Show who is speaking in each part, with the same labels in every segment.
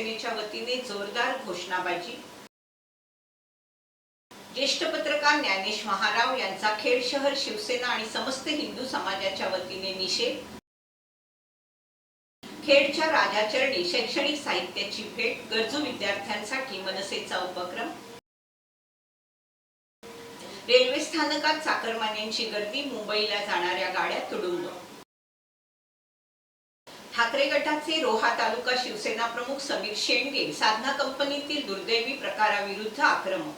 Speaker 1: शिवसेनेच्या वतीने जोरदार घोषणाबाजी. ज्येष्ठ पत्रकार ज्ञानेश महाराव यांचा खेड शहर शिवसेना आणि समस्त हिंदू समाजाच्या वतीने निषेध. खेडच्या राजाचरणी शैक्षणिक साहित्याची भेट गरजू विद्यार्थ्यांसाठी मनसेचा उपक्रम. रेल्वे स्थानकात चाकरमान्यांची गर्दी मुंबईला जाणाऱ्या गाड्या तुडुंब. ठाकरे गटाचे रोहा तालुका शिवसेना प्रमुख समीर शेंडगे साधना कंपनीतील दुर्दैवी प्रकाराविरुद्ध आक्रमक.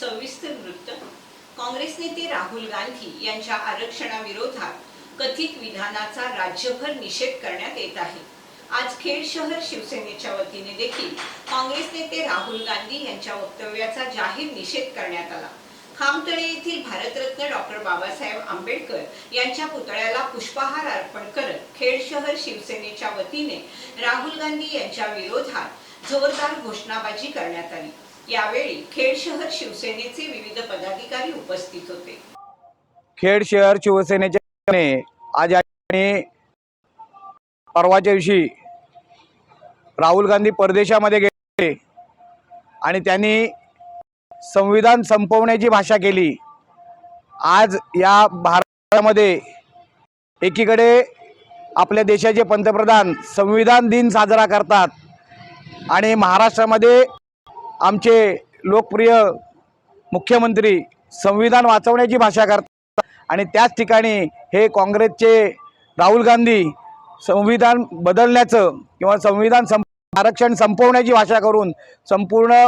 Speaker 1: सविस्तर वृत्त. काँग्रेस नेते राहुल गांधी यांच्या आरक्षणाविरोधात कथित विधानाचा राज्यभर निषेध करण्यात येत आहे. आज खेड शहर शिवसेनेच्या वतीने देखील काँग्रेस नेते राहुल गांधी यांच्या वक्तव्याचा जाहीर निषेध करण्यात आला. खामतळे येथील भारतरत्न डॉक्टर बाबासाहेब आंबेडकर यांच्या पुतळ्याला पुष्पहार अर्पण करत खेड शहर शिवसेनेच्या वतीने राहुल गांधी यांच्या विरोधात जोरदार घोषणाबाजी करण्यात आली. यावेळी खेड शहर शिवसेनेचे विविध पदाधिकारी उपस्थित होते.
Speaker 2: खेड शहर शिवसेनेच्या आज परवाच्या दिवशी राहुल गांधी परदेशामध्ये गेले आणि त्यांनी संविधान संपवण्याची भाषा केली. आज या भारतामध्ये एकीकडे आपल्या देशाचे पंतप्रधान संविधान दिन साजरा करतात आणि महाराष्ट्रामध्ये आमचे लोकप्रिय मुख्यमंत्री संविधान वाचवण्याची भाषा करतात आणि त्याच ठिकाणी हे काँग्रेसचे राहुल गांधी संविधान बदलण्याचं किंवा संविधान संप आरक्षण संपवण्याची भाषा करून संपूर्ण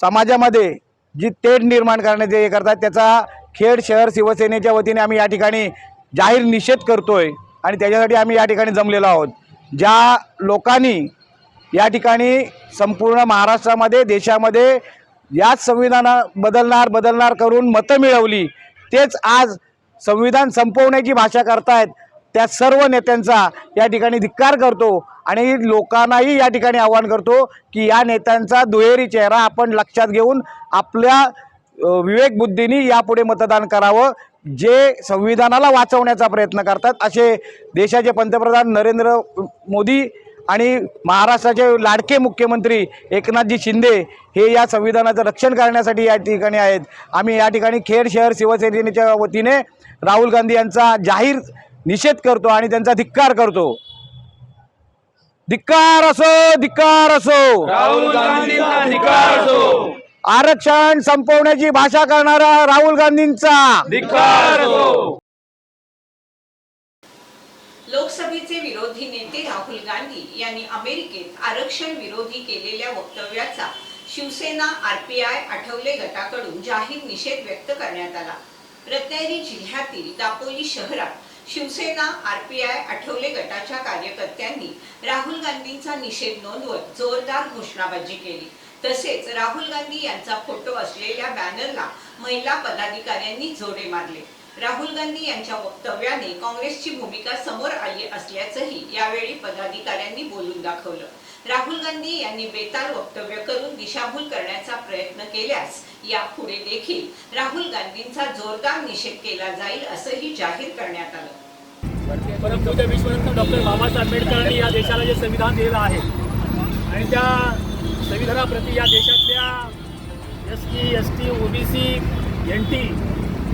Speaker 2: समाजामध्ये जी तेढ निर्माण करण्याचे हे करतात त्याचा खेड शहर शिवसेनेच्या वतीने आम्ही या ठिकाणी जाहीर निषेध करतोय आणि त्याच्यासाठी आम्ही या ठिकाणी जमलेलो आहोत. ज्या लोकांनी या ठिकाणी संपूर्ण महाराष्ट्रामध्ये देशामध्ये याच संविधाना बदलणार बदलणार करून मतं मिळवली तेच आज संविधान संपवण्याची भाषा करतायत त्या सर्व नेत्यांचा या ठिकाणी धिक्कार करतो. आणि लोकांनाही या ठिकाणी आवाहन करतो की या नेत्यांचा दुहेरी चेहरा आपण लक्षात घेऊन आपल्या विवेकबुद्धीनी यापुढे मतदान करावं जे संविधानाला वाचवण्याचा प्रयत्न करतात. असे देशाचे पंतप्रधान नरेंद्र मोदी आणि महाराष्ट्राचे लाडके मुख्यमंत्री एकनाथजी शिंदे हे या संविधानाचं रक्षण करण्यासाठी या ठिकाणी आहेत. आम्ही या ठिकाणी खेड शहर शिवसेनेच्या वतीने राहुल गांधी यांचा जाहीर निषेध करतो आणि त्यांचा धिक्कार करतो. धिक्कार असो धिक्कार असो.
Speaker 3: राहुल गांधींचा धिक्कार असो.
Speaker 2: आरक्षण संपवण्याची भाषा करणारा राहुल गांधींचा.
Speaker 3: धिक्कार असो.
Speaker 1: लोकसभेचे विरोधी नेते राहुल गांधी यांनी अमेरिकेत आरक्षण विरोधी केलेल्या वक्तव्याचा शिवसेना आरपीआय आठवले गटाकडून जाहीर निषेध व्यक्त करण्यात आला. रत्नागिरी जिल्ह्यातील दापोली शहरात शिवसेना आरपीआय आठवले गटाच्या कार्यकर्त्यांनी राहुल गांधींचा निषेध नोंदवत जोरदार घोषणाबाजी केली. तसेच राहुल गांधी यांचा फोटो असलेल्या बॅनरला महिला पदाधिकाऱ्यांनी जोडे मारले. राहुल गांधी यांच्या वक्तव्याने काँग्रेसची भूमिका समोर आली असल्याचंही यावेळी पदाधिकाऱ्यांनी बोलून दाखवलं. राहुल गांधी यांनी बेताल वक्तव्य करून दिशाभूल करण्याचा प्रयत्न केल्यास यापुढे देखील राहुल गांधींचा जोरदार निषेध केला जाईल असंही जाहीर करण्यात आलं.
Speaker 4: परमपूज्य विश्वरत्न डॉक्टर बाबासाहेब आंबेडकरांनी या देशाला जे संविधान दिलेलं आहे आणि त्या संविधानाप्रती या देशातल्या S T S T OBC N T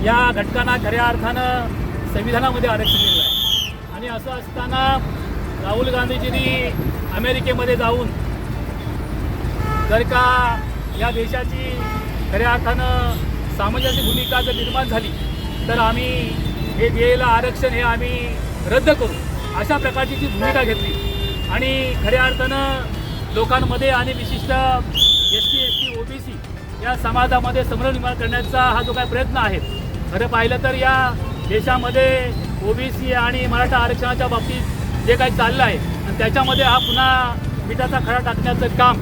Speaker 4: या घटकांना खऱ्या अर्थानं संविधानामध्ये आरक्षण दिलेलं आहे. आणि असं असताना राहुल गांधीजींनी अमेरिकेमध्ये जाऊन जर का या देशाची खऱ्या अर्थानं सामंजस्य भूमिका जर निर्माण झाली तर आम्ही हे दिलेलं आरक्षण हे आम्ही रद्द करू अशा प्रकारची ती भूमिका घेतली. आणि खऱ्या अर्थानं लोकांमध्ये आणि विशिष्ट S T S T O B C या समाजामध्ये समर निर्माण करण्याचा हा जो काही प्रयत्न आहे खरं पाहिलं तर या देशामध्ये ओ बी सी आणि मराठा आरक्षणाच्या बाबतीत जे काही चाललं आहे आणि त्याच्यामध्ये हा पुन्हा मिठाचा खडा टाकण्याचं काम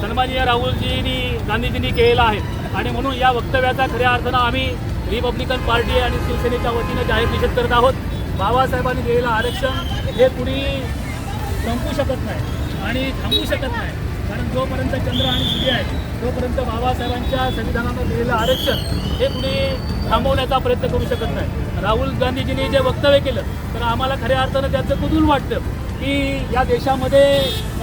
Speaker 4: सन्माननीय राहुलजींनी गांधीजींनी केलेलं आहे. आणि म्हणून या वक्तव्याचा खऱ्या अर्थानं आम्ही रिपब्लिकन पार्टी आणि शिवसेनेच्या वतीनं जाहीर निषेध करत आहोत. बाबासाहेबांनी दिलेलं आरक्षण हे कुणी संपू शकत नाही आणि थांबू शकत नाही. कारण जोपर्यंत चंद्र आणि सूर्य आहे तोपर्यंत बाबासाहेबांच्या संविधानानं दिलेलं आरक्षण हे कुणी थांबवण्याचा प्रयत्न करू शकत नाही. राहुल गांधीजींनी जे वक्तव्य केलं तर आम्हाला खऱ्या अर्थानं त्याचं कुतूल वाटतं. की या देशामध्ये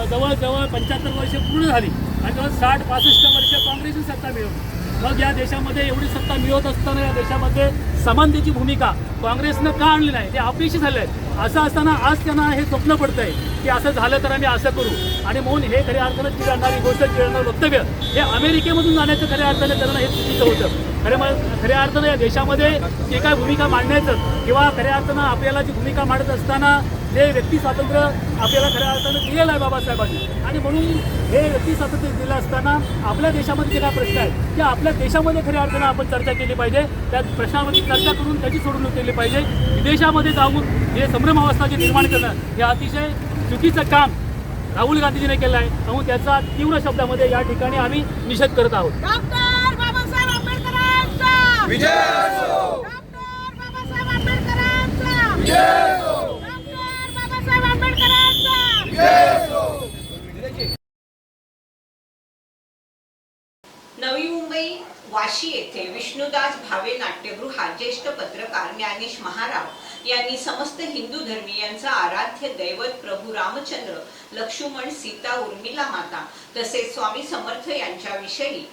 Speaker 4: जवळजवळ पंच्याहत्तर वर्षे पूर्ण झाली आणि जवळ साठ पासष्ट वर्ष काँग्रेसची सत्ता मिळवली. मग या देशामध्ये एवढी सत्ता मिळवत असताना या देशामध्ये समानतेची भूमिका काँग्रेसनं का आणली नाही? ते अपयशी झाले आहेत. असं असताना आज त्यांना हे स्वप्न पडतं आहे की असं झालं तर आम्ही असं करू. आणि म्हणून हे खऱ्या अर्थानं चिरडणारी गोष्ट चिरडणारं वक्तव्य हे अमेरिकेमधून जाण्याचं खऱ्या अर्थानं त्यांना हे चुकीचं होतं. खरे मग खऱ्या अर्थानं या देशामध्ये जे काय भूमिका मांडण्याचं किंवा खऱ्या अर्थानं आपल्याला जी भूमिका मांडत असताना जे व्यक्ती स्वातंत्र्य आपल्याला खऱ्या अर्थानं दिलेलं आहे बाबासाहेबांनी. आणि म्हणून हे व्यक्ती स्वातंत्र्य दिलं असताना आपल्या देशामध्ये जे काय प्रश्न आहेत ते आपल्या देशामध्ये खऱ्या अर्थानं आपण चर्चा केली पाहिजे. त्या प्रश्नावरती चर्चा करून त्याची सोडवणूक केली पाहिजे. विदेशामध्ये जाऊन हे संभ्रम अवस्था जे निर्माण करणं हे अतिशय चुकीचं काम राहुल गांधीजीने केलं आहे. म्हणून त्याचा तीव्र शब्दामध्ये या ठिकाणी आम्ही निषेध करत आहोत.
Speaker 1: नवी मुंबई वाशी येथे विष्णुदास भावे नाट्यगृहात ज्येष्ठ पत्रकार ज्ञानेश महाराव यांनी समस्त हिंदू धर्मीयांचा आराध्य दैवत प्रभू रामचंद्र लक्ष्मण सीता उर्मिला माता तसेच स्वामी समर्थ यांच्याविषयी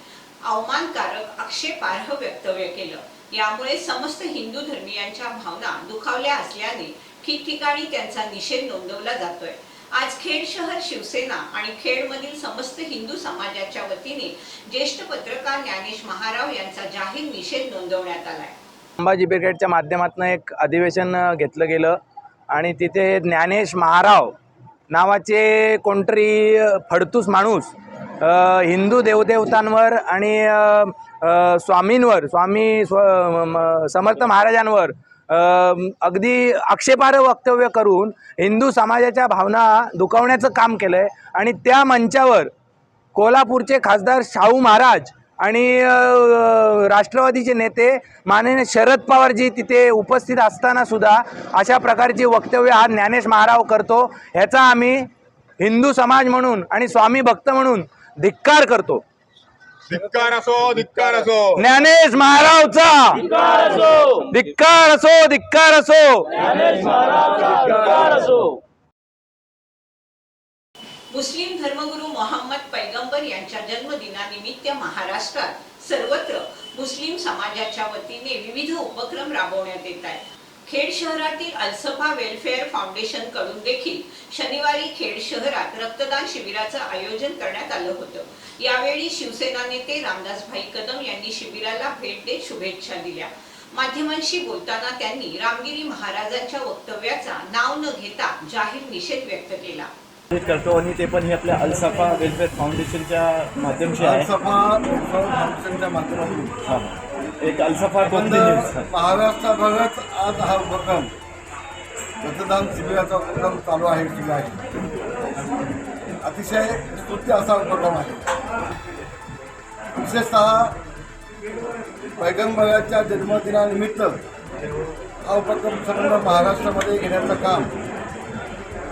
Speaker 1: अवमानकारक आक्षेपार्ह वक्तव्य केलं. यामुळे समस्त हिंदू धर्मियांच्या भावना दुखावल्या असल्याने ठिकठिकाणी त्यांचा निषेध नोंदवला जातोय. आज खेड शहर शिवसेना आणि खेडमधील समस्त हिंदू समाजाच्या वतीने ज्येष्ठ पत्रकार ज्ञानेश महाराव यांचा जाहीर निषेध नोंदवण्यात आलाय.
Speaker 3: संभाजी ब्रिगेडच्या माध्यमातून एक अधिवेशन घेतलं गेलं आणि तिथे ज्ञानेश महाराव नावाचे कोणतरी फडतूस माणूस हिंदू देवदेवतांवर आणि स्वामींवर स्वामी स्व समर्थ महाराजांवर अगदी आक्षेपार्ह वक्तव्य करून हिंदू समाजाच्या भावना दुखावण्याचं काम केलं आहे आणि त्या मंचावर कोल्हापूरचे खासदार शाहू महाराज आणि राष्ट्रवादीचे नेते माननीय शरद पवारजी तिथे उपस्थित असताना सुद्धा अशा प्रकारची वक्तव्य हा ज्ञानेश महाराव करतो. ह्याचा आम्ही हिंदू समाज म्हणून आणि स्वामी भक्त म्हणून धिक्कार करतो.
Speaker 5: धिक्कार असो धिक्कार असो.
Speaker 3: ज्ञानेश महारावचा. धिक्कार असो. धिक्कार असो
Speaker 1: मुस्लिम धर्मगुरू मोहम्मद पैगंबर यांच्या जन्मदिनानिमित्त महाराष्ट्रात सर्वत्र मुस्लिम समाजाच्या वतीने विविध उपक्रम राबवण्यात येत आहेत. खेड शहरातील अल्सफा वेलफेअर फाउंडेशनकडून देखील शनिवारी खेड शहरात रक्तदान शिबिराचं आयोजन करण्यात आलं होतं. यावेळी शिवसेना नेते रामदासभाई कदम यांनी शिबिराला भेट देत शुभेच्छा दिल्या. माध्यमांशी बोलताना त्यांनी रामगिरी महाराजांच्या वक्तव्याचा नाव न घेता जाहीर निषेध व्यक्त केला.
Speaker 2: करतो आणि ते पण हे आपल्या अल्साफा वेलफेअर फाउंडेशनच्या माध्यमशी आहे.
Speaker 6: सभा फाउंडेशनच्या माध्यमातून.
Speaker 2: एक अल्साफा
Speaker 6: बंद
Speaker 2: हा.
Speaker 6: महाराष्ट्राभरच आज हा उपक्रम मतदान शिबिराचा उपक्रम चालू आहे सुरू आहे. अतिशय स्तुत्य असा उपक्रम आहे. विशेषतः पैगंबराच्या जन्मदिनानिमित्त हा उपक्रम संपूर्ण महाराष्ट्रामध्ये घेण्याचं काम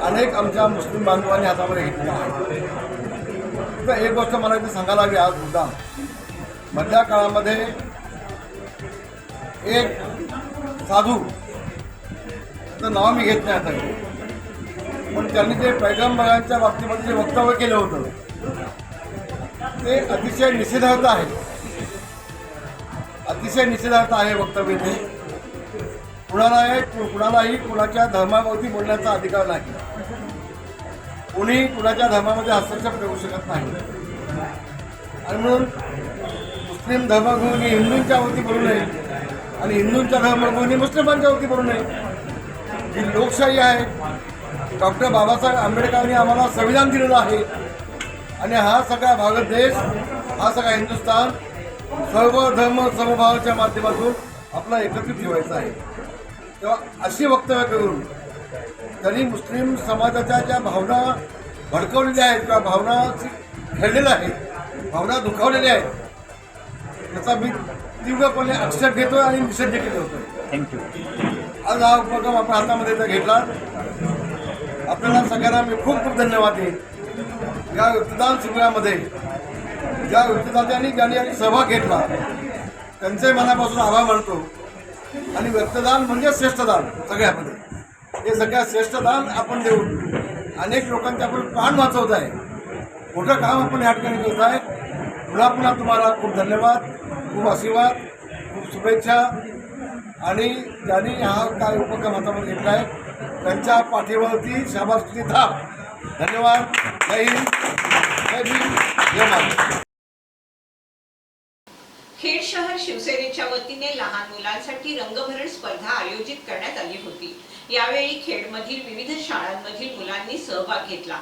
Speaker 6: अनेक आमच्या मुस्लिम बांधवांनी हातामध्ये घेतलेलं आहे. तर एक गोष्ट मला इथे सांगायला हवी आज मुद्दा मधल्या काळामध्ये एक साधू. तर नाव मी घेत नाही आता. पण त्यांनी जे पैगंबरांच्या बाबतीमध्ये जे वक्तव्य केलं होतं ते अतिशय निषेधार्थ आहे. अतिशय निषेधार्थ आहे वक्तव्य ते. कुणाला कुणालाही कुणाच्या धर्मावरती बोलण्याचा अधिकार नाही. कोणीही कुणाच्या धर्मामध्ये हस्तक्षेप करू शकत नाही. आणि म्हणून मुस्लिम धर्मगुरूंनी हिंदूंच्या वरती बोलू नये. आणि हिंदूंच्या धर्मगुरूंनी मुस्लिमांच्या वरती करू नये ही लोकशाही आहे डॉक्टर बाबासाहेब आंबेडकरांनी आम्हाला संविधान दिलेलं आहे. आणि हा सगळा भारत देश हा सगळा हिंदुस्थान सर्व धर्म समभावाच्या माध्यमातून आपला एकत्रित ठेवायचा आहे. तेव्हा अशी वक्तव्य करून त्यांनी मुस्लिम समाजाच्या ज्या भावना भडकवलेल्या आहेत किंवा भावना खेळलेल्या आहेत भावना दुखावलेल्या आहेत त्याचा मी तीव्रपणे आक्षेप घेतोय आणि निषेध देखील होतोय
Speaker 2: थँक्यू
Speaker 6: आज हा उपक्रम आपण हातामध्ये इथं घेतला. आपल्याला सगळ्यांना मी खूप खूप धन्यवाद देईन. या रक्तदान शिबिरामध्ये ज्या व्यक्तिदात्यांनी ज्यांनी सहभाग घेतला त्यांचे मनापासून आभार मानतो. आणि व्यक्तदान म्हणजे श्रेष्ठदान सगळ्यामध्ये. हे सगळ्यात श्रेष्ठदान आपण देऊन अनेक लोकांचे आपण प्राण वाचवत आहे. मोठं काम आपण या ठिकाणी करत आहे. पुन्हा पुन्हा तुम्हाला खूप धन्यवाद खूप आशीर्वाद खूप शुभेच्छा. आणि ज्यांनी हा काय उपक्रम हातामध्ये घेतला आहे त्यांच्या पाठीवरती शाबासकी थाप धन्यवाद. जय हिंद. जय भीम. जय महाराज
Speaker 1: खेड शहर शिवसेनेच्या वतीने लहान मुलांसाठी रंगभरण स्पर्धा आयोजित करण्यात आली होती. यावेळी खेडमधील विविध शाळांमधील मुलांनी सहभाग घेतला.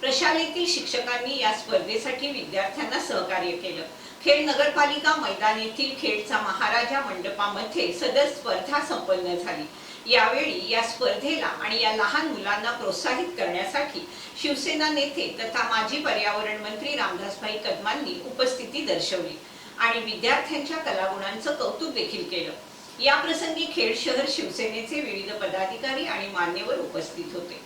Speaker 1: प्रशालेतील शिक्षकांनी या स्पर्धेसाठी विद्यार्थ्यांना सहकार्य केलं. खेड नगरपालिका मैदान येथील खेडचा महाराजा मंडपामध्ये सदर स्पर्धा संपन्न झाली. यावेळी या स्पर्धेला आणि या लहान मुलांना प्रोत्साहित करण्यासाठी शिवसेना नेते तथा माजी पर्यावरण मंत्री रामदासभाई कदमांनी उपस्थिती दर्शवली आणि विद्यार्थ्यांच्या कलागुणांचं कौतुक देखील केलं. या प्रसंगी खेड शहर शिवसेनेचे विविध पदाधिकारी आणि मान्यवर उपस्थित होते.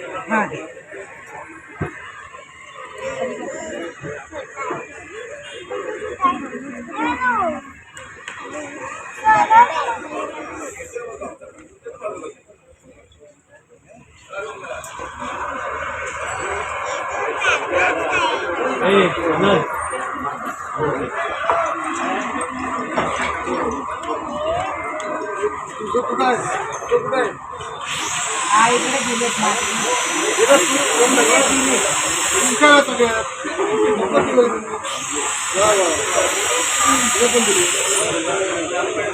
Speaker 1: ಕೊಟ್ಟಿದ್ದೀವಿ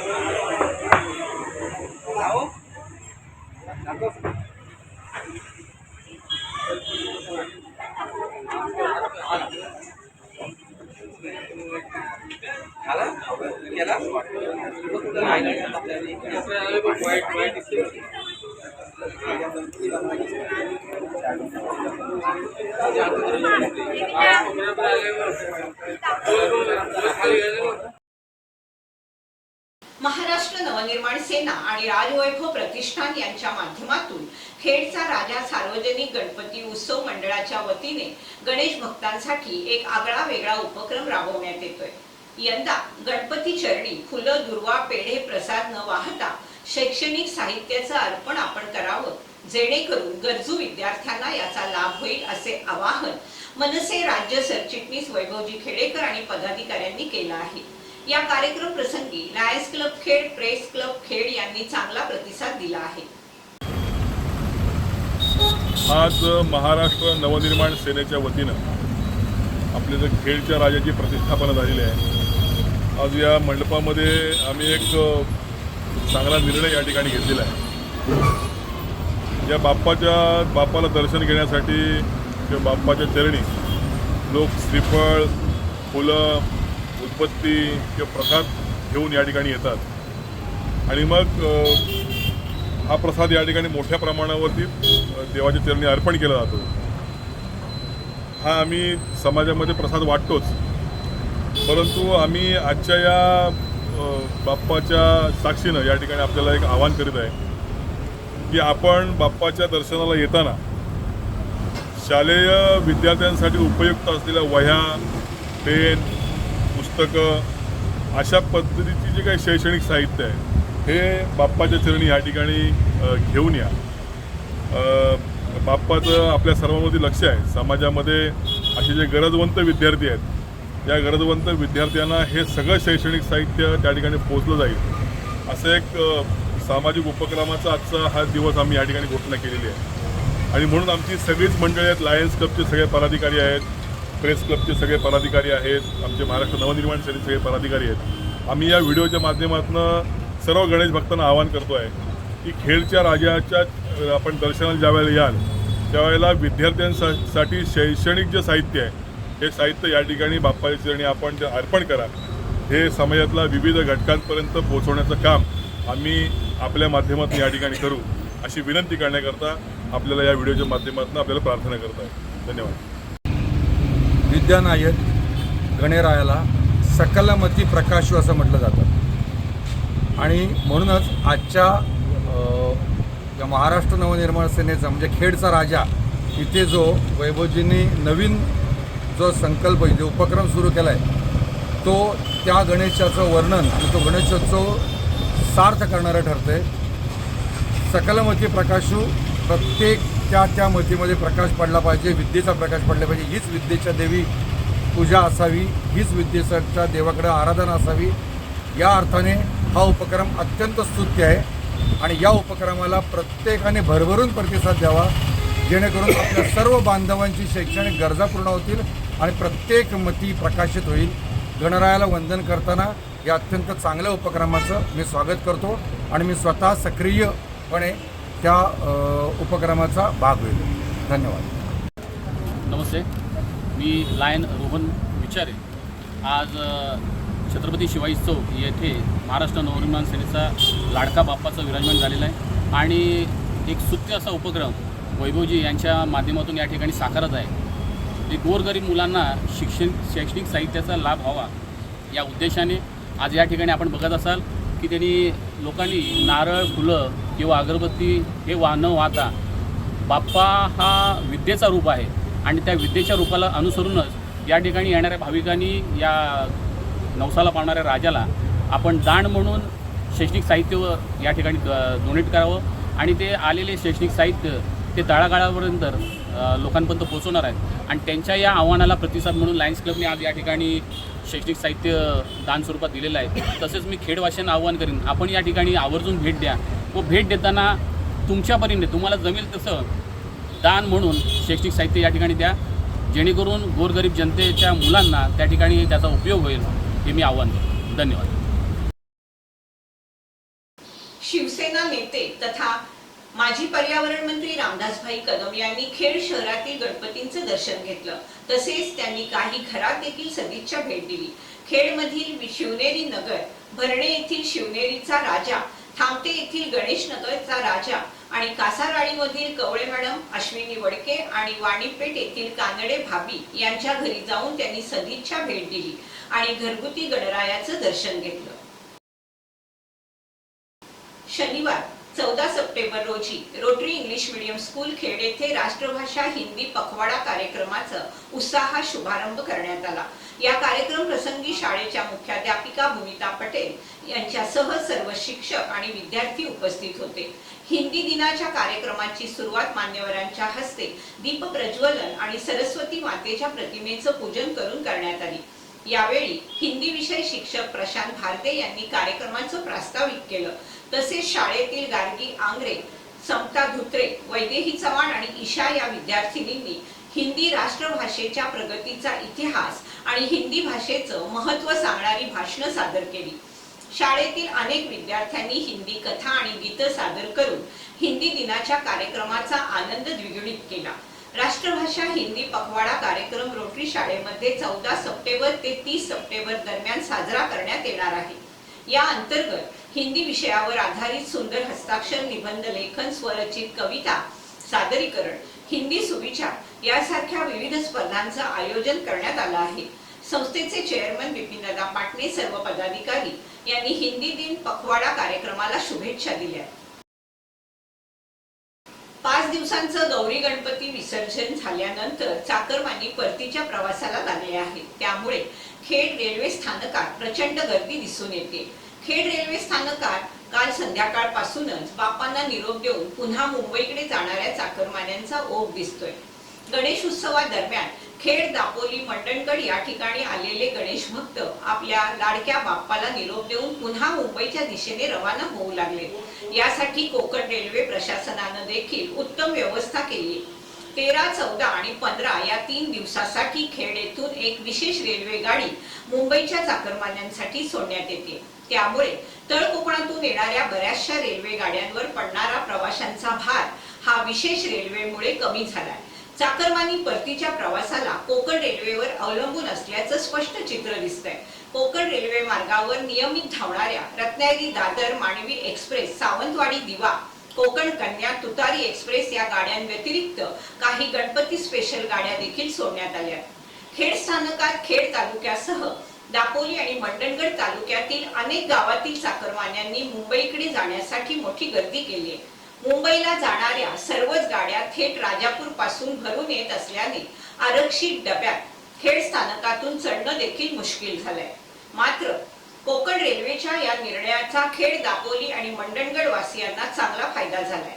Speaker 1: गणेश भक्तांसाठी एक आगळा वेगळा उपक्रम राबवण्यात येतोय. यंदा गणपती चरणी फुलं दुर्वा पेढे प्रसाद न वाहता शैक्षणिक साहित्याचं अर्पण आपण करावं जेणेकरून गरजू विद्यार्थ्यांना याचा लाभ होईल असे आवाहन मनसे राज्य सरचिटणीस वैभवजी खेडेकर आणि पदाधिकाऱ्यांनी केलं आहे. या कार्यक्रम प्रसंगी lions club Khed press club Khed यांनी चांगला प्रतिसाद दिला आहे.
Speaker 7: आज महाराष्ट्र नवनिर्माण सेनेच्या वतीनं आपले जे खेळच्या राजाची प्रतिष्ठापना झालेली आहे. आज या मंडपामध्ये आम्ही एक चांगला निर्णय या ठिकाणी घेतलेला आहे. या बाप्पाच्या बाप्पाला दर्शन घेण्यासाठी किंवा बाप्पाच्या चरणी लोक श्रीफळ फुलं उत्पत्ती किंवा प्रसाद घेऊन या ठिकाणी येतात. आणि मग हा प्रसाद या ठिकाणी मोठ्या प्रमाणावरती देवाच्या चरणी अर्पण केला जातो. हा आम्ही समाजामध्ये प्रसाद वाटतोच. परंतु आम्ही आजच्या या बाप्पाच्या साक्षीनं या ठिकाणी आपल्याला एक आवाहन करीत आहे की आपण बाप्पाच्या दर्शनाला येताना शालेय विद्यार्थ्यांसाठी उपयुक्त असलेल्या वह्या पेन पुस्तकं अशा पद्धतीची जे काही शैक्षणिक साहित्य आहे हे बाप्पाच्या चरणी या ठिकाणी घेऊन या. बाप्पाचं आपल्या सर्वांमध्ये लक्ष आहे. समाजामध्ये असे जे गरजवंत विद्यार्थी आहेत या गरजवंत विद्यार्थ्यांना हे सगळं शैक्षणिक साहित्य त्या ठिकाणी पोचलं जाईल. असं एक सामाजिक उपक्रमाचा आजचा हा दिवस आम्ही या ठिकाणी घोषणा केलेली आहे. आणि म्हणून आमची सगळीच मंडळी आहेत लायन्स क्लबचे सगळे पदाधिकारी आहेत प्रेस क्लबचे सगळे पदाधिकारी आहेत आमचे महाराष्ट्र नवनिर्माण सेनेचे सगळे पदाधिकारी आहेत. आम्ही या व्हिडिओच्या माध्यमातून सर्व गणेश भक्तांना आवाहन करतो आहे की खेळच्या राजाच्या आपण दर्शनाला ज्यावेळेला याल त्यावेळेला विद्यार्थ्यांसाठी शैक्षणिक जे साहित्य आहे हे साहित्य या ठिकाणी बाप्पाच्या चरणी आपण जे अर्पण करा हे समाजातल्या विविध घटकांपर्यंत पोहोचवण्याचं काम आम्ही आपल्या माध्यमातून या ठिकाणी करू अशी विनंती करण्याकरता आपल्याला या व्हिडिओच्या माध्यमातून आपल्याला प्रार्थना करत आहे धन्यवाद.
Speaker 8: विद्यानायक गणेरायाला सकलमती प्रकाशू असं म्हटलं जातं. आणि म्हणूनच आजच्या या महाराष्ट्र नवनिर्माण सेनेचा म्हणजे खेडचा राजा इथे जो वैभवजींनी नवीन जो संकल्प जो उपक्रम सुरू केला आहे तो त्या गणेशाचं वर्णन आणि तो गणेशोत्सव सार्थ करणारं ठरतं आहे सकलमती प्रकाशू प्रत्येक त्या त्या मतीमध्ये प्रकाश पडला पाहिजे विद्येचा प्रकाश पडला पाहिजे हीच विद्येच्या देवी पूजा असावी हीच विद्येच्या देवाकडे आराधना असावी. या अर्थाने हा उपक्रम अत्यंत स्तुत्य आहे. आणि या उपक्रमाला प्रत्येकाने भरभरून प्रतिसाद द्यावा जेणेकरून आपल्या सर्व बांधवांची शैक्षणिक गरजा पूर्ण होतील आणि प्रत्येक मती प्रकाशित होईल. गणरायाला वंदन करताना या अत्यंत चांगल्या उपक्रमाचं मी स्वागत करतो आणि मी स्वतः सक्रियपणे त्या उपक्रमाचा भाग होईल. धन्यवाद.
Speaker 9: नमस्ते. मी लायन रोहन विचारे. आज छत्रपती शिवाजी चौक येथे महाराष्ट्र नवनिर्माण सेनेचा लाडका बाप्पाचं विराजमान झालेलं आहे. आणि एक सुत्य असा उपक्रम वैभवजी यांच्या माध्यमातून या ठिकाणी साकारत आहे. एक गोरगरीब मुलांना शिक्षण शैक्षणिक साहित्याचा लाभ व्हावा या उद्देशाने आज या ठिकाणी आपण बघत असाल की त्यांनी लोकांनी नारळ फुलं किंवा अगरबत्ती हे वा न वाहता बाप्पा हा विद्येचा रूप आहे. आणि त्या विद्येच्या रूपाला अनुसरूनच या ठिकाणी येणाऱ्या भाविकांनी या नवसाला पावणाऱ्या राजाला आपण दान म्हणून शैक्षणिक साहित्य या ठिकाणी डोनेट करावं. आणि ते आलेले शैक्षणिक साहित्य ते तळागाळापर्यंत लोकांपर्यंत पोहोचवणार आहेत. आणि त्यांच्या या आव्हानाला प्रतिसाद म्हणून लायन्स क्लबने आज या ठिकाणी शैक्षणिक साहित्य दान स्वरूपात दिलेलं आहे. तसेच मी खेडवाशांना आव्हान करीन. आपण या ठिकाणी आवर्जून भेट द्या. व भेट देताना तुमच्या परीने तुम्हाला जमेल तसं दान म्हणून शैक्षणिक साहित्य या ठिकाणी द्या. जेणेकरून गोरगरीब जनतेच्या मुलांना त्या ठिकाणी त्याचा उपयोग होईल. हे मी आव्हान करतो धन्यवाद.
Speaker 1: शिवसेना नेते तथा माजी पर्यावरण मंत्री रामदासभाई कदम यांनी खेड शहरातील गणपतींचं दर्शन घेतलं. तसेच त्यांनी काही घरात देखील सदिच्छा भेट दिली. खेडमधील शिवनेरी नगर भरणे येथील शिवनेरीचा राजा थांबते येथील गणेश नगरचा राजा आणि कासारवाडीमधील कवळे मॅडम अश्विनी वडके आणि वाणीपेठ येथील कानडे भाभी यांच्या घरी जाऊन त्यांनी सदिच्छा भेट दिली आणि घरगुती गणरायाचं दर्शन घेतलं. शनिवार चौदा सप्टेंबर रोजी rotary English medium school Khed येथे राष्ट्रभाषा हिंदी पखवाडा कार्यक्रमाचा उत्साहात शुभारंभ करण्यात आला. या कार्यक्रम प्रसंगी शाळेच्या मुख्याध्यापिका भूमिता पटेल यांच्यासह सर्व शिक्षक आणि विद्यार्थी उपस्थित होते. हिंदी दिनाच्या कार्यक्रमाची सुरुवात मान्यवरांच्या हस्ते दीप प्रज्वलन आणि सरस्वती मातेच्या प्रतिमेचं पूजन करून करण्यात आली. यावेळी हिंदी विषय शिक्षक प्रशांत भारते यांनी कार्यक्रमाचं प्रास्ताविक केलं. तसेच शाळेतील गार्गी आंग्रे समता धुत्रे वैदेही चव्हाण आणि ईशा या विद्यार्थिनींनी हिंदी राष्ट्रभाषेच्या प्रगतीचा इतिहास आणि हिंदी भाषेचं महत्त्व सांगणारी भाषणं सादर केली. शाळेतील अनेक विद्यार्थ्यांनी हिंदी कथा आणि गीतं सादर करून हिंदी दिनाच्या कार्यक्रमाचा आनंद द्विगुणित केला. राष्ट्रभाषा हिंदी पखवाडा कार्यक्रम रोटरी शाळेमध्ये चौदा सप्टेंबर ते तीस सप्टेंबर दरम्यान साजरा करण्यात येणार आहे. या अंतर्गत हिंदी विषयावर आधारित सुंदर हस्ताक्षर निबंध लेखन स्वरचित कविता सादरीकरण हिंदी सुविचार यासारख्या विविध स्पर्धांचं आयोजन करण्यात आलं आहे. संस्थेचे चेअरमन बिपिनदा पाटणे सर्व पदाधिकारी यांनी हिंदी दिन पखवाडा कार्यक्रमाला शुभेच्छा दिल्या. पाच दिवसांचं गौरी गणपती विसर्जन झाल्यानंतर चाकरमानी परतीच्या प्रवासाला लागले आहेत. त्यामुळे खेड रेल्वे स्थानकात प्रचंड गर्दी दिसून येते. खेड रेल्वे स्थानकात काल संध्याकाळपासूनच बापांना निरोप देऊन पुन्हा मुंबईकडे जाणाऱ्या चाकरमान्यांचा ओघ दिसतोय. गणेश उत्सवादरम्यान खेड दापोली मंडणगड या ठिकाणी आलेले गणेश भक्त आपल्या लाडक्या बाप्पाला निरोप देऊन पुन्हा मुंबईच्या दिशेने रवाना होऊ लागले. यासाठी कोकण रेल्वे प्रशासनानं देखील उत्तम व्यवस्था केली. तेरा चौदा आणि पंधरा या तीन दिवसासाठी खेड येथून एक विशेष रेल्वे गाडी मुंबईच्या चाकरमान्यांसाठी सोडण्यात येते. त्यामुळे तळ कोकणातून येणाऱ्या बऱ्याचशा रेल्वे गाड्यांवर पडणारा प्रवाशांचा भार हा विशेष रेल्वेमुळे कमी झालाय. चाकरमानी परतीच्या प्रवासाला कोकण रेल्वेवर अवलंबून असल्याचं स्पष्ट चित्र दिसतंय. कोकण रेल्वे मार्गावर नियमित धावणाऱ्या रत्नागिरी दादर मांडवी एक्सप्रेस सावंतवाडी दिवा कोकण कन्या तुतारी एक्सप्रेस या गाड्यांव्यतिरिक्त काही गणपती स्पेशल गाड्या देखील सोडण्यात आल्या. खेड स्थानकात खेड तालुक्यासह दापोली आणि मंडणगड तालुक्यातील अनेक गावातील चाकरमान्यांनी मुंबईकडे जाण्यासाठी मोठी गर्दी केली आहे. मुंबईला जाणाऱ्या सर्वच गाड्या थेट राजापूरपासून भरून येत असल्याने आरक्षित डब्यात खेड स्थानकातून चढणं देखील मुश्किल झालंय. मात्र कोकण रेल्वेच्या या निर्णयाचा खेड दापोली आणि मंडणगड वासियांना चांगला फायदा झालाय.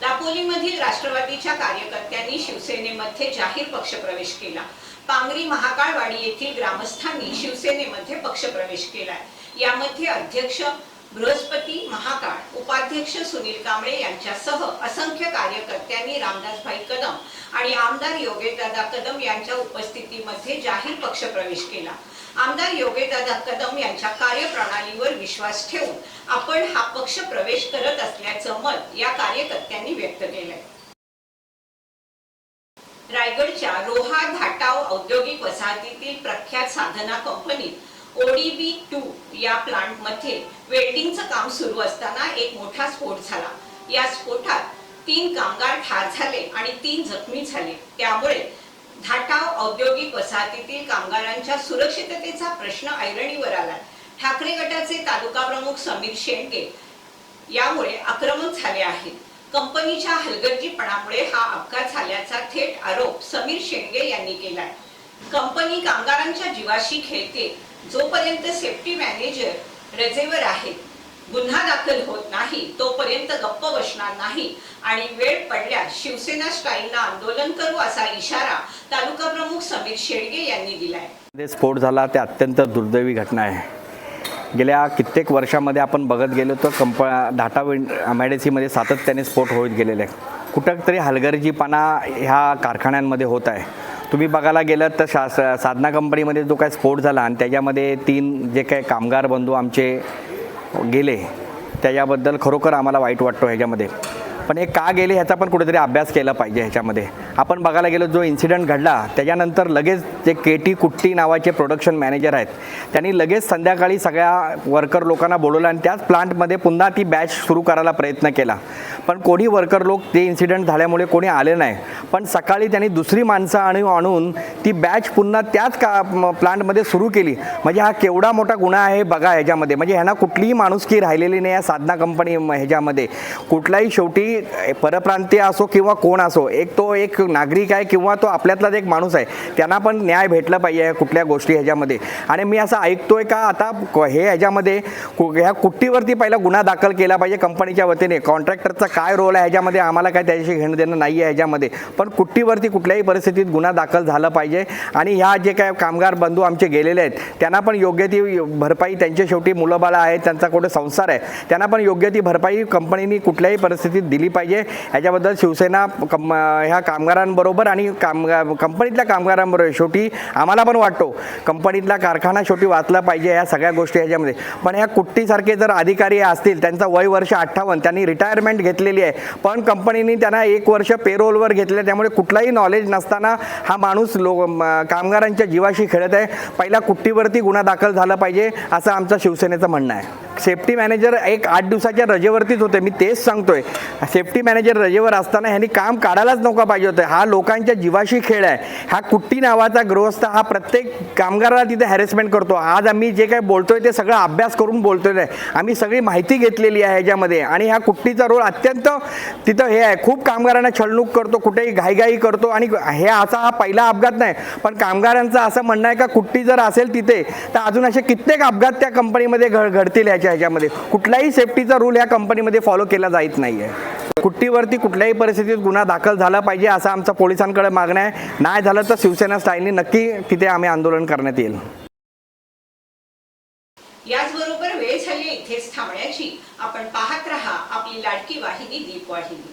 Speaker 1: दापोलीमधील राष्ट्रवादीच्या कार्यकर्त्यांनी शिवसेनेमध्ये जाहीर पक्षप्रवेश केला. पांगरी महाकाळवाडी येथील ग्रामस्थांनी शिवसेनेमध्ये पक्षप्रवेश केलाय. यामध्ये अध्यक्ष बृहस्पती महाकाळ उपाध्यक्ष सुनील कांबळे यांच्यासह असंख्य कार्यकर्त्यांनी रामदासभाई कदम आणि आमदार योगेशदादा कदम यांच्या उपस्थितीमध्ये जाहीर पक्षप्रवेश केला. आमदार योगेशदादा कदम यांच्या कार्यप्रणालीवर विश्वास ठेवून आपण हा पक्ष प्रवेश करत असल्याचं मत या कार्यकर्त्यांनी व्यक्त केलंय. रायगडच्या रोहा धाटाव औद्योगिक वसाहतीतील प्रख्यात साधना कंपनीत ओडीबी टू या प्लांटमध्ये वेल्डिंगचं काम सुरू असताना एक मोठा स्फोट झाला. या स्फोटात तीन कामगार ठार झाले आणि तीन जखमी झाले. त्यामुळे धाटाव औद्योगिक वसाहतीतील कामगारांच्या सुरक्षिततेचा प्रश्न ऐरणीवर आला. ठाकरे गटाचे तालुका प्रमुख समीर शेंडगे यामुळे आक्रमक झाले आहेत कंपनीच्या हलगर्जीपणामुळे हा अपघात झाल्याचा थेट आरोप समीर शेंडगे यांनी केलाय. कंपनी कामगारांच्या जीवाशी खेळते जोपर्यंत सेफ्टी मॅनेजर रजेवर आहेत गुन्हा दाखल होत नाही तोपर्यंत गप्प बसणार नाही. आणि वेळ पडल्यास शिवसेना स्टाईलला आंदोलन करू असा इशारा तालुका प्रमुख समीर शेडगे यांनी दिलाय.
Speaker 10: स्फोट झाला ते अत्यंत दुर्दैवी घटना आहे. गेल्या कित्येक वर्षामध्ये आपण बघत गेलो तर कंप डाटा एम आय डी सीमध्ये सातत्याने स्फोट होत गेलेले आहे कुठं तरी हलगर्जीपणा ह्या कारखान्यांमध्ये होत आहे. तुम्ही बघायला गेलात तर शा साधना कंपनीमध्ये जो काय स्फोट झाला आणि त्याच्यामध्ये तीन जे काही कामगार बंधू आमचे गेले त्याच्याबद्दल खरोखर आम्हाला वाईट वाटतो ह्याच्यामध्ये. पण हे का गेले ह्याचा पण कुठेतरी अभ्यास केला पाहिजे ह्याच्यामध्ये. आपण बघायला गेलो जो इन्सिडेंट घडला त्याच्यानंतर लगेच जे के टी कुट्टी नावाचे प्रोडक्शन मॅनेजर आहेत त्यांनी लगेच संध्याकाळी सगळ्या वर्कर लोकांना बोलवलं आणि त्याच प्लांटमध्ये पुन्हा ती बॅच सुरू करायला प्रयत्न केला. पण कोणी वर्कर लोक ते इन्सिडेंट झाल्यामुळे कोणी आले नाही. पण सकाळी त्यांनी दुसरी माणसं आणू आणून ती बॅच पुन्हा त्याच का प्लांटमध्ये सुरू केली. म्हणजे हा केवढा मोठा गुन्हा आहे बघा ह्याच्यामध्ये. म्हणजे ह्यांना कुठलीही माणुसकी राहिलेली नाही या साधना कंपनी ह्याच्यामध्ये. कुठलाही शेवटी परप्रांतीय असो किंवा कोण असो एक तो एक नागरिक आहे किंवा तो आपल्यातलाच एक माणूस आहे त्यांना पण न्याय भेटला पाहिजे कुठल्या गोष्टी ह्याच्यामध्ये. आणि मी असं ऐकतोय का आता हे ह्याच्यामध्ये ह्या कुट्टीवरती पहिला गुन्हा दाखल केला पाहिजे कंपनीच्या वतीने. कॉन्ट्रॅक्टरचा काय रोल आहे ह्याच्यामध्ये आम्हाला काय त्याच्याशी घेणं देणं नाही आहे ह्याच्यामध्ये. पण कुट्टीवरती कुठल्याही परिस्थितीत गुन्हा दाखल झाला पाहिजे. आणि ह्या जे काय कामगार बंधू आमचे गेलेले आहेत त्यांना पण योग्य ती भरपाई त्यांच्या शेवटी मुलं बाळं आहेत त्यांचा कुठे संसार आहे त्यांना पण योग्य ती भरपाई कंपनीने कुठल्याही परिस्थितीत दिली पाहिजे. ह्याच्याबद्दल शिवसेना कम ह्या कामगारांबरोबर आणि कामगार कंपनीतल्या कामगारांबरोबर. शेवटी आम्हाला पण वाटतो कंपनीतला कारखाना शेवटी वाचला पाहिजे ह्या सगळ्या गोष्टी ह्याच्यामध्ये. पण ह्या कुट्टीसारखे जर अधिकारी असतील त्यांचा वय वर्ष अठ्ठावन्न त्यांनी रिटायरमेंट घेतलेली आहे. पण कंपनीने त्यांना एक वर्ष पेरोलवर घेतलं त्यामुळे कुठलाही नॉलेज नसताना हा माणूस लो कामगारांच्या जीवाशी खेळत आहे. पहिला कुट्टीवरती गुन्हा दाखल झाला पाहिजे असं आमचं शिवसेनेचं म्हणणं आहे. सेफ्टी मॅनेजर एक आठ दिवसाच्या रजेवरतीच होते. मी तेच सांगतोय. सेफ्टी मॅनेजर रजेवर असताना ह्यांनी काम काढायलाच नका पाहिजे होतं. हा लोकांच्या जीवाशी खेळ आहे. हा कुट्टी नावाचा गृहस्थ हा प्रत्येक कामगाराला तिथे हॅरेसमेंट करतो. आज आम्ही जे काही बोलतोय ते सगळं अभ्यास करून बोलतोय. आहे आम्ही सगळी माहिती घेतलेली आहे ह्याच्यामध्ये. आणि ह्या कुट्टीचा रोल अत्यंत तिथं हे आहे. खूप कामगारांना छळणूक करतो कुठेही घाईघाई करतो. आणि हे असा हा पहिला अपघात नाही. पण कामगारांचं असं म्हणणं आहे का कुट्टी जर असेल तिथे तर अजून असे कित्येक अपघात त्या कंपनीमध्ये घड घडतील ह्याच्या ह्याच्यामध्ये. कुठलाही सेफ्टीचा रूल या कंपनीमध्ये फॉलो केला जात नाही आहे कुट्टीवरती कुठल्याही परिस्थितीत गुन्हा दाखल झाला पाहिजे असं आमचं पोलिसांकडे मागणं आहे. नाही झालं तर शिवसेना स्टाईलने नक्की तिथे आम्ही आंदोलन करण्यात येईल.
Speaker 1: याचबरोबर वेळ झाली इथेच थांबण्याची. आपण पाहत रहा आपली लाडकी वाहिनी दीपवाहिनी.